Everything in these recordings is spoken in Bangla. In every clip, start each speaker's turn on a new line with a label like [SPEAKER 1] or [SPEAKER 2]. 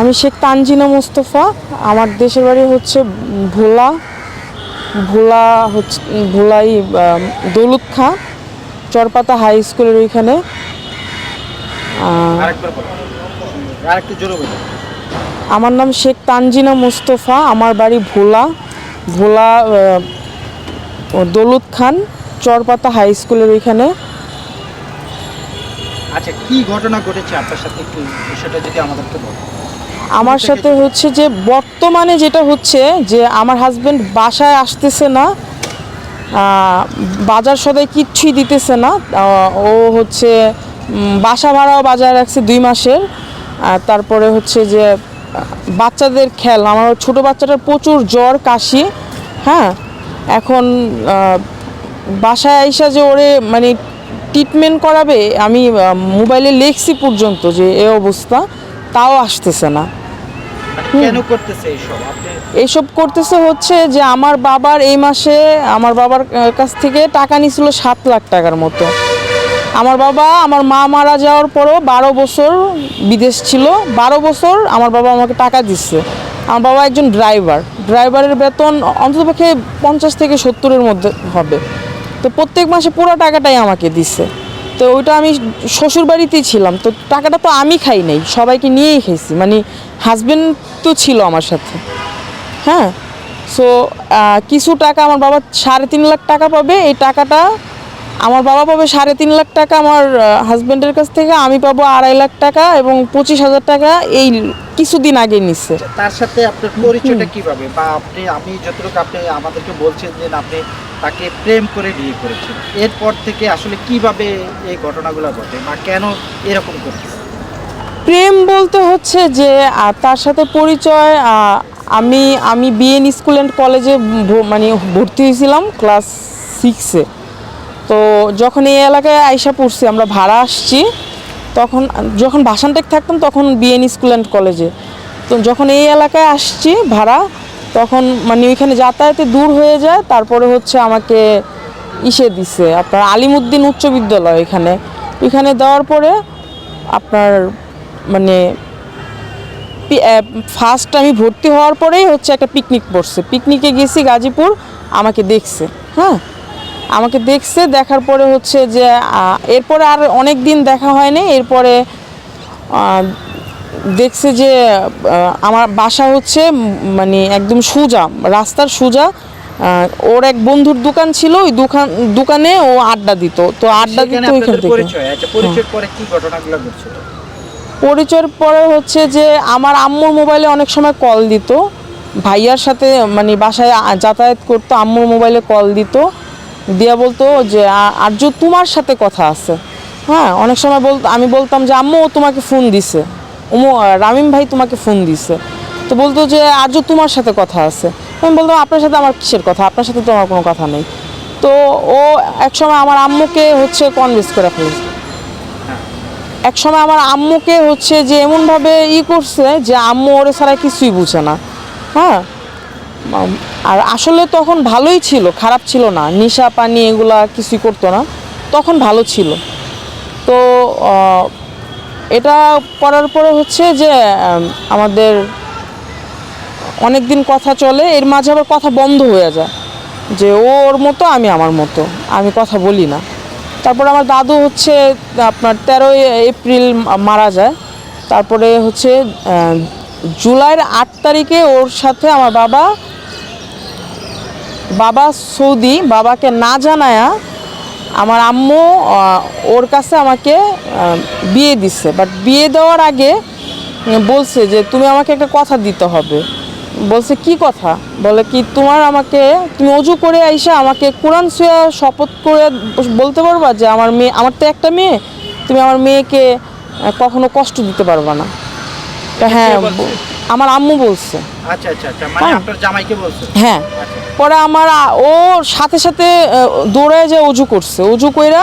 [SPEAKER 1] আমি শেখ তানজিনা মোস্তফা। আমার দেশের বাড়ি হচ্ছে ভোলা। ভোলা হচ্ছে ভোলাই দৌলত খাঁ চরপাতা হাই স্কুলের ওইখানে। আমার নাম শেখ তানজিনা মোস্তফা আমার বাড়ি ভোলা। ভোলা দৌলত খান চরপাতা হাই স্কুলের ওইখানে।
[SPEAKER 2] আচ্ছা কি ঘটনা ঘটেছে আপনার সাথে একটু বিষয়টা যদি আমাদেরকে বলো।
[SPEAKER 1] আমার সাথে হচ্ছে যে বর্তমানে যেটা হচ্ছে যে আমার হাজবেন্ড বাসায় আসতেছে না বাজার সদাই কিচ্ছুই দিতেছে না ও হচ্ছে বাসা ভাড়াও বাজায় রাখছে দুই মাসের তারপরে হচ্ছে যে বাচ্চাদের খেল, আমার ছোট বাচ্চাটার প্রচুর জ্বর, কাশি হ্যাঁ এখন বাসায় আইসা যে ওরে মানে ট্রিটমেন্ট করাবে, আমি মোবাইলে লেখছি পর্যন্ত যে এ অবস্থা, তাও আসতেছে না।
[SPEAKER 2] কেন করতেছে এইসব?
[SPEAKER 1] এইসব করতেছে হচ্ছে যে আমার বাবার এই মাসে আমার বাবার কাছ থেকে টাকা নিছিল সাত লাখ টাকার মতো। আমার বাবা আমার মা মারা যাওয়ার পরও বারো বছর বিদেশ ছিল। বারো বছর আমার বাবা আমাকে টাকা দিচ্ছে। আমার বাবা একজন ড্রাইভার। ড্রাইভারের বেতন অন্ততপক্ষে পঞ্চাশ থেকে সত্তরের মধ্যে হবে। তো প্রত্যেক মাসে পুরো টাকাটাই আমাকে দিচ্ছে। তো ওইটা আমি শ্বশুর বাড়িতেই ছিলাম। তো টাকাটা তো আমি খাই নাই, সবাইকে নিয়েই খেয়েছি মানে হাজবেন্ড তো ছিল আমার সাথে। হ্যাঁ? সো কিছু টাকা আমার বাবা সাড়ে তিন লাখ টাকা পাবে, এই টাকাটা আমার বাবা পাবে সাড়ে তিন লাখ টাকা আমার হাজব্যান্ডের কাছ থেকে আমি পাবো আড়াই লাখ টাকা এবং পঁচিশ হাজার টাকা এই কিছুদিন আগে নিচ্ছে।
[SPEAKER 2] তার সাথে আপনার পরিচয়টা কীভাবে? বা আপনি আমি যতটুকু আপনি আমাদেরকে বলছেন যে আপনি তাকে প্রেম করে বিয়ে করেছেন এরপর থেকে আসলে কীভাবে এই ঘটনাগুলো ঘটে বা কেন এরকম করতেছে
[SPEAKER 1] প্রেম বলতে হচ্ছে যে তার সাথে পরিচয় আমি আমি বিএন স্কুল অ্যান্ড কলেজে মানে ভর্তি হয়েছিলাম ক্লাস সিক্সে তো যখন এই এলাকায় আইসা পড়ছি, আমরা ভাড়া আসছি, তখন যখন ভাসানটেক থাকতাম, তখন বিএন স্কুল অ্যান্ড কলেজে তো যখন এই এলাকায় আসছি ভাড়া, তখন মানে ওইখানে যাতায়াতে দূর হয়ে যায়, তারপরে হচ্ছে আমাকে ইসে দিছে। আপনার আলিমুদ্দিন উচ্চ বিদ্যালয় এখানে এখানে দেওয়ার পরে আপনার মানে ফার্স্ট আমি ভর্তি হওয়ার পরেই হচ্ছে একটা পিকনিক পড়ছে পিকনিকে গেছি গাজীপুর, আমাকে দেখছে। হ্যাঁ? আমাকে দেখছে দেখার পরে হচ্ছে যে এরপরে আর অনেক দিন দেখা হয়নি। এরপরে দেখছে যে আমার বাসা হচ্ছে মানে একদম সোজা রাস্তার সোজা। ওর এক বন্ধুর দোকান ছিল ওই দোকান দোকানে ও আড্ডা দিত। তো আড্ডা দিত ওইখান থেকে।
[SPEAKER 2] আচ্ছা ঘটছিল?
[SPEAKER 1] পরিচয়ের পরে হচ্ছে যে আমার আম্মুর মোবাইলে অনেক সময় কল দিত। ভাইয়ার সাথে মানে বাসায় যাতায়াত করতো আম্মুর মোবাইলে কল দিত। দিয়া বলতো যে আর্য তোমার সাথে কথা আছে। হ্যাঁ অনেক সময় বল, আমি বলতাম যে, আম্মু তোমাকে ফোন দিছে। ওমো রামিম ভাই তোমাকে ফোন দিছে। তো বলতো যে, আর্য তোমার সাথে কথা আছে। আমি বলতাম, আপনার সাথে আমার কিসের কথা? আপনার সাথে তো আমার কোনো কথা নেই। তো ও একসময় আমার আম্মুকে হচ্ছে কনভিন্স করে ফেলেছে। এক সময় আমার আম্মুকে হচ্ছে যে, এমনভাবে ই করছে যে, আম্মু ওরে ছাড়া কিছুই বুঝে না। হ্যাঁ আর আসলে তখন ভালোই ছিল, খারাপ ছিল না। নিশা, পানি এগুলা কিছুই করতো না। তখন ভালো ছিল। তো এটা করার পরে হচ্ছে যে আমাদের অনেক দিন কথা চলে, এর মাঝে আবার কথা বন্ধ হয়ে যায়। যে ওর মতো, আমি আমার মতো। আমি কথা বলি না। তারপর আমার দাদু হচ্ছে, আপনার তেরোই এপ্রিল মারা যায়। তারপরে হচ্ছে জুলাইয়ের আট তারিখে ওর সাথে আমার বাবা বাবা সৌদি বাবাকে না জানায়া আমার আম্মু ওর কাছে আমাকে বিয়ে দিচ্ছে বাট বিয়ে দেওয়ার আগে বলছে যে তুমি আমাকে একটা কথা দিতে হবে। বলছে কি কথা? বলে কি তোমার আমাকে তুমি অজু করে আইসা আমাকে কোরআন সুয়া শপথ করে বলতে পারবা যে আমার মেয়ে আমার তো একটা মেয়ে তুমি আমার মেয়েকে কখনো কষ্ট দিতে পারবা না? হ্যাঁ আমার আম্মু বলছে।
[SPEAKER 2] আচ্ছা আচ্ছা আচ্ছা মানে
[SPEAKER 1] হ্যাঁ।
[SPEAKER 2] আপনার জামাইকে বলছে?
[SPEAKER 1] হ্যাঁ।
[SPEAKER 2] আচ্ছা।
[SPEAKER 1] পরে আমার ও সাথে সাথে দৌড়ায় যে অজু করছে। অজু কইরা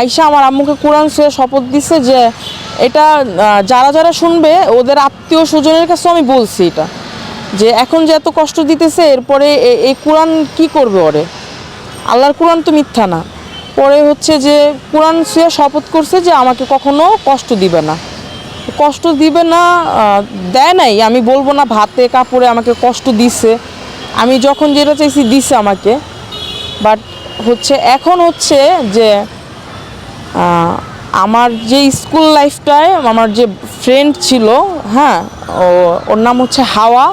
[SPEAKER 1] আইসা আমার আম্মুকে কোরআন সে শপথ দিছে যে এটা যারা যারা শুনবে ওদের আত্মীয় স্বজনের কাছে আমি বলছি এটা। যে এখন যে এত কষ্ট দিতেছে এরপরে এই কোরআন কি করবে ওরে? আল্লাহর কোরআন তো মিথ্যা না। পরে হচ্ছে যে কোরআন সে শপথ করছে যে আমাকে কখনো কষ্ট দিবে না। কষ্ট দিবে না দেয় নাই। আমি বলব না ভাতে কাপড়ে আমাকে কষ্ট দিছে। আমি যখন যেটা চাইছি দিছে আমাকে। বাট হচ্ছে এখন হচ্ছে যে আমার যে স্কুল লাইফটায় আমার যে ফ্রেন্ড ছিল হ্যাঁ ও ওর নাম হচ্ছে হাওয়া।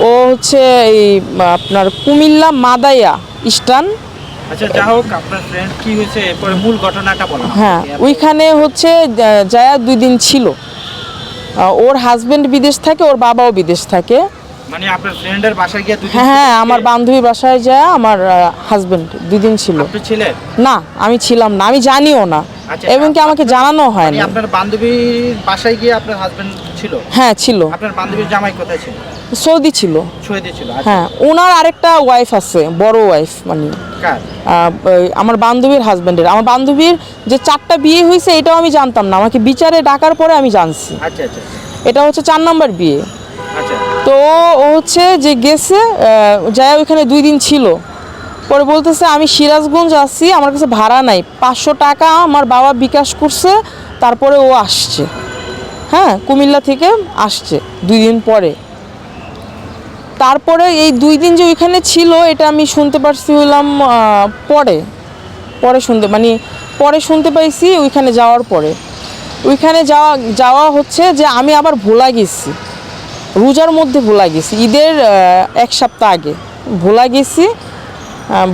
[SPEAKER 1] ও হচ্ছে এই আপনার কুমিল্লা মাদাইয়া ইস্টার্ন
[SPEAKER 2] আচ্ছা বলেন
[SPEAKER 1] হ্যাঁ ওইখানে হচ্ছে যা- জায়া দুই দিন ছিল। ওর হাজবেন্ড বিদেশ থাকে ওর বাবাও বিদেশ থাকে।
[SPEAKER 2] মানে আপনার ফ্রেন্ডের বাসায় গিয়ে দুদিন
[SPEAKER 1] হ্যাঁ হ্যাঁ আমার বান্ধবী বাসায় যায় আমার হাজবেন্ড দুদিন ছিল।
[SPEAKER 2] আপনি ছিলেন?
[SPEAKER 1] না আমি ছিলাম না আমি জানিও না। এবং কি আমাকে জানানো হয়
[SPEAKER 2] মানে
[SPEAKER 1] না
[SPEAKER 2] আপনার বান্ধবীর বাসায় গিয়ে আপনার হাজবেন্ড ছিল?
[SPEAKER 1] হ্যাঁ ছিল।
[SPEAKER 2] আপনার বান্ধবীর জামাই কোথায় ছিল?
[SPEAKER 1] সৌদি ছিল।
[SPEAKER 2] সৌদি ছিল আচ্ছা।
[SPEAKER 1] হ্যাঁ ওনার আরেকটা ওয়াইফ আছে বড় ওয়াইফ মানে আমার বান্ধবীর হাজবেন্ডের আমার বান্ধবীর যে চারটা বিয়ে হয়েছে এটাও আমি জানতাম না। আমাকে বিচারে ডাকার পরে আমি জানছি।
[SPEAKER 2] আচ্ছা আচ্ছা।
[SPEAKER 1] এটা হচ্ছে চার নম্বর বিয়ে।
[SPEAKER 2] আচ্ছা।
[SPEAKER 1] তো ও হচ্ছে যে গেছে যায় ওইখানে দুই দিন ছিল। পরে বলতেছে, আমি সিরাজগঞ্জ আসছি আমার কাছে ভাড়া নাই, পাঁচশো টাকা আমার বাবা বিকাশ করছে, তারপরে ও আসছে। হ্যাঁ কুমিল্লা থেকে আসছে দুই দিন পরে। তারপরে এই দুই দিন যে ওইখানে ছিল, এটা আমি শুনতে পারছি হলাম পরে পরে শুনতে মানে পরে শুনতে পাইছি ওইখানে যাওয়ার পরে। ওইখানে যাওয়া যাওয়া হচ্ছে যে আমি আবার ভোলা গেছি, রোজার মধ্যে ভোলা গেছি, ঈদের এক সপ্তাহ আগে। ভোলা গেছি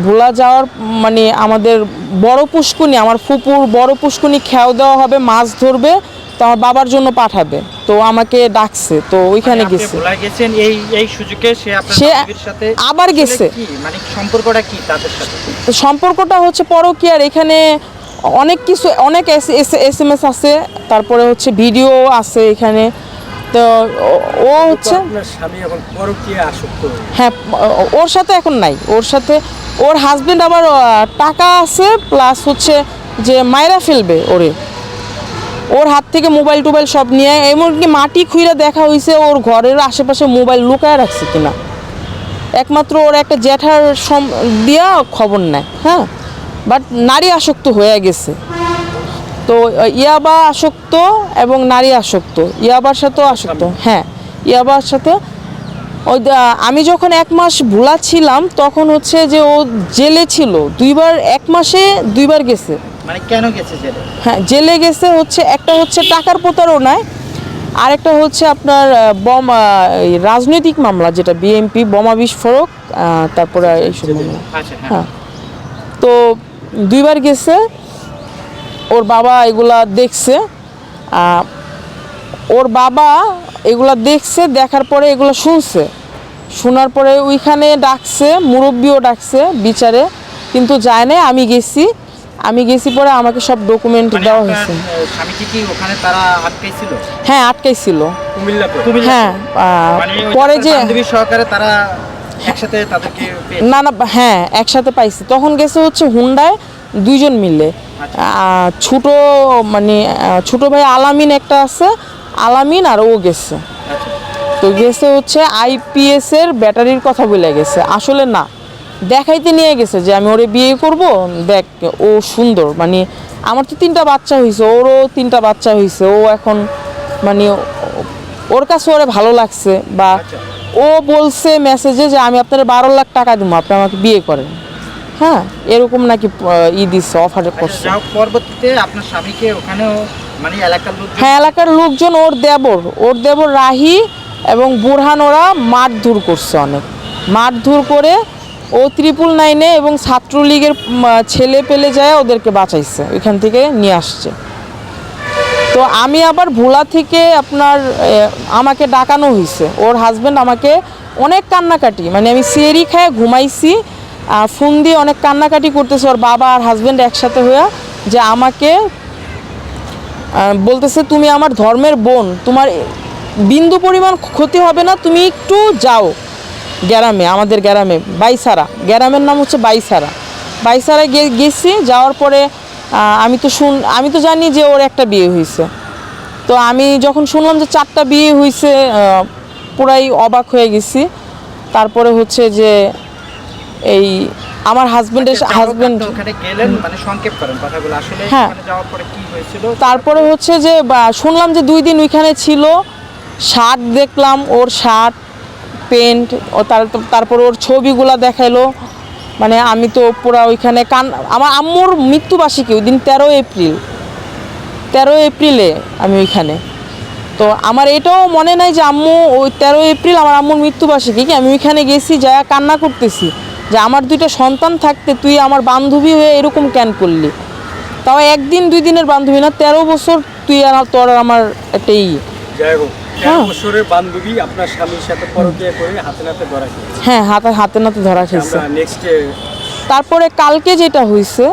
[SPEAKER 1] ভোলা যাওয়ার মানে আমাদের বড় পুষ্কুনি আমার ফুপুর বড় পুষ্কুনি খেয়াও দেওয়া হবে মাছ ধরবে তো আমার বাবার জন্য পাঠাবে তো আমাকে ডাকছে তো ওইখানে
[SPEAKER 2] মানে
[SPEAKER 1] গেছে।
[SPEAKER 2] গেছেন এই এই সুযোগে সে
[SPEAKER 1] সে
[SPEAKER 2] সাথে
[SPEAKER 1] আবার গেছে।
[SPEAKER 2] মানে সম্পর্কটা কি তাদের সাথে?
[SPEAKER 1] তো সম্পর্কটা হচ্ছে পরকীয়ার এখানে অনেক কিছু অনেক এস এম এস আছে তারপরে হচ্ছে ভিডিও আছে এখানে তো ও- হচ্ছে হ্যাঁ ওর সাথে এখন নাই ওর সাথে ওর হাজবেন্ড আবার টাকা আছে প্লাস হচ্ছে যে মায়েরা ফেলবে ওরে। ওর হাত থেকে মোবাইল টোবাইল সব নিয়ে, এমনকি মাটি খুঁড়ে দেখা হয়েছে ওর ঘরের আশেপাশে মোবাইল লুকায় রাখছে কিনা। একমাত্র ওর একটা জ্যাঠার সম দিয়া খবর নেয় হ্যাঁ? বাট নারী আসক্ত হয়ে গেছে। তো ইয়াবা আসক্ত এবং নারী আসক্ত। ইয়াবার সাথেও আসক্ত হ্যাঁ। ইয়াবার সাথে ওই আমি যখন এক মাস ভোলা ছিলাম তখন হচ্ছে যে ও জেলে ছিল। দুইবার এক মাসে দুইবার গেছে।
[SPEAKER 2] মানে কেন গেছে জেলে?
[SPEAKER 1] হ্যাঁ জেলে গেছে হচ্ছে একটা হচ্ছে টাকার প্রতারণায় আরেকটা হচ্ছে আপনার বম রাজনৈতিক মামলা যেটা বিএমপি বোমা বিস্ফোরক তারপরে এইসব মামলা।
[SPEAKER 2] আচ্ছা হ্যাঁ।
[SPEAKER 1] হ্যাঁ। তো দুইবার গেছে ওর বাবা এগুলা দেখছে ওর বাবা এগুলা দেখছে দেখার পরে এগুলো শুনছে। শোনার পরে ওইখানে ডাকছে মুরব্বিও ডাকছে বিচারে কিন্তু যায় নাই আমি গেছি। আমি গেছি পরে আমাকে সব ডকুমেন্ট
[SPEAKER 2] মানে
[SPEAKER 1] দেওয়া হয়েছে। হ্যাঁ আটকাইছিল। হ্যাঁ
[SPEAKER 2] মানে
[SPEAKER 1] পরে যে। না না হ্যাঁ একসাথে পাইছি। তখন গেছে হচ্ছে হুন্ডায় দুইজন মিলে।
[SPEAKER 2] আচ্ছা।
[SPEAKER 1] ছোট মানে ছোট ভাই আলামিন একটা আছে আলামিন আর ও গেছে।
[SPEAKER 2] আচ্ছা।
[SPEAKER 1] তো গেছে হচ্ছে আইপিএস এর ব্যাটারির কথা বলে গেছে। আসলে না দেখাইতে নিয়ে গেছে যে আমি ওরে বিয়ে করব। দেখ ও সুন্দর মানে আমার তো তিনটা বাচ্চা হয়েছে ওরও তিনটা বাচ্চা হয়েছে ও এখন মানে ওর কাছে ওরে ভালো লাগছে বা
[SPEAKER 2] আচ্ছা।
[SPEAKER 1] ও বলছে মেসেজে যে আমি আপনার বারো লাখ টাকা দিব আপনি আমাকে বিয়ে করেন। হ্যাঁ এরকম নাকি ই দিচ্ছে অফারে করছে।
[SPEAKER 2] পরবর্তীতে আপনার স্বামীকে ওখানেও মানে এলাকার লোক
[SPEAKER 1] হ্যাঁ এলাকার লোকজন ওর দেবর ওর দেবর রাহি এবং বুরহান ওরা মারধর করছে অনেক। মারধর করে ও ত্রিপুল নাইনে এবং ছাত্রলীগের ছেলে পেলে যায় ওদেরকে বাঁচাইছে ওইখান থেকে নিয়ে আসছে। তো আমি আবার ভোলা থেকে আপনার আমাকে ডাকানো হয়েছে ওর হাজব্যান্ড আমাকে অনেক কান্নাকাটি মানে আমি সিয়েরি খায় ঘুমাইছি ফোন দিয়ে অনেক কান্নাকাটি করতেছে ওর বাবা আর হাজব্যান্ড একসাথে হয়ে যে আমাকে বলতেছে, তুমি আমার ধর্মের বোন, তোমার বিন্দু পরিমাণ ক্ষতি হবে না, তুমি একটু যাও গ্রামে আমাদের গ্রামে বাইসারা গ্রামের নাম হচ্ছে বাইসারা। বাইসারা গেছি, যাওয়ার পরে আমি তো শুন, আমি তো জানি যে ওর একটা বিয়ে হয়েছে তো আমি যখন শুনলাম যে চারটা বিয়ে হয়েছে পুরাই অবাক হয়ে গেছি। তারপরে হচ্ছে যে এই আমার হাজবেন্ডের
[SPEAKER 2] আচ্ছা,
[SPEAKER 1] হাজবেন্ড
[SPEAKER 2] গেলেন মানে আসলে
[SPEAKER 1] হ্যাঁ। তারপরে হচ্ছে যে বা, শুনলাম যে দুই দিন ওইখানে ছিল। শার্ট দেখলাম ওর শার্ট পেন্ট ও তার তারপর ওর ছবিগুলা দেখাইলো। মানে আমি তো পুরা ওইখানে কান আমার আম্মুর মৃত্যুবার্ষিকী ওই দিন তেরো এপ্রিল। তেরো এপ্রিলে আমি ওইখানে। তো আমার এটাও মনে নাই যে আম্মু ওই তেরো এপ্রিল আমার আম্মুর মৃত্যুবার্ষিকী কি? আমি ওইখানে গেছি যা কান্না করতেছি। যে আমার দুইটা সন্তান থাকতে তুই আমার বান্ধবী হয়ে এরকম কেন করলি? তাও একদিন দুই দিনের বান্ধবী না তেরো বছর তুই আর তোর আর আমার একটা ই
[SPEAKER 3] যাই
[SPEAKER 1] হ্যাঁ। হ্যাঁ হাতে হাতে নাতে ধরা খেয়েছে। তারপরে কালকে যেটা হয়েছে